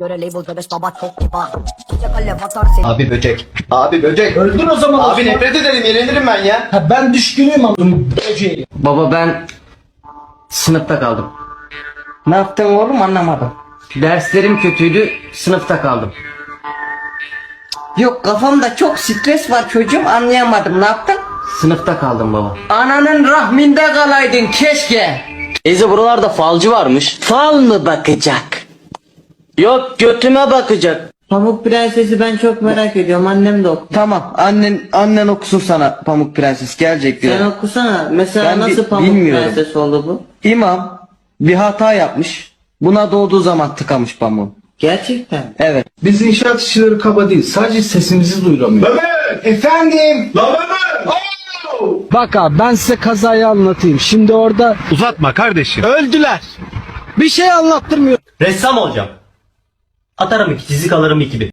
Göre label bebes baba çok kibar. Seni. Abi böcek. Abi böcek. Öldür o zaman. Abi nefret ederim yenilirim ben ya. Ha, ben düşkünüyüm ama böceği. Baba ben sınıfta kaldım. Ne yaptın oğlum anlamadım. Derslerim kötüydü, sınıfta kaldım. Yok kafamda çok stres var çocuğum anlayamadım ne yaptın? Sınıfta kaldım baba. Ananın rahminde kalaydın keşke. Teyze buralarda falcı varmış. Fal mı bakacak? Yok götüme bakacak. Pamuk Prenses'i ben çok merak ediyorum annem de oku. Tamam annen annen okusun sana Pamuk Prenses gelecek diyor. Sen okusana mesela Ben bi- nasıl Pamuk bilmiyorum. Prenses oldu bu? İmam bir hata yapmış. Buna doğduğu zaman tıkamış pamuğu. Gerçekten. Evet. Biz inşaat işçileri kaba değil. Sadece sesimizi duyuramıyoruz. Efendim. Bak abi ben size kazayı anlatayım. Şimdi orada Uzatma kardeşim. öldüler. Bir şey anlattırmıyor. Ressam olacağım. Atarım iki çizik alırım iki bir.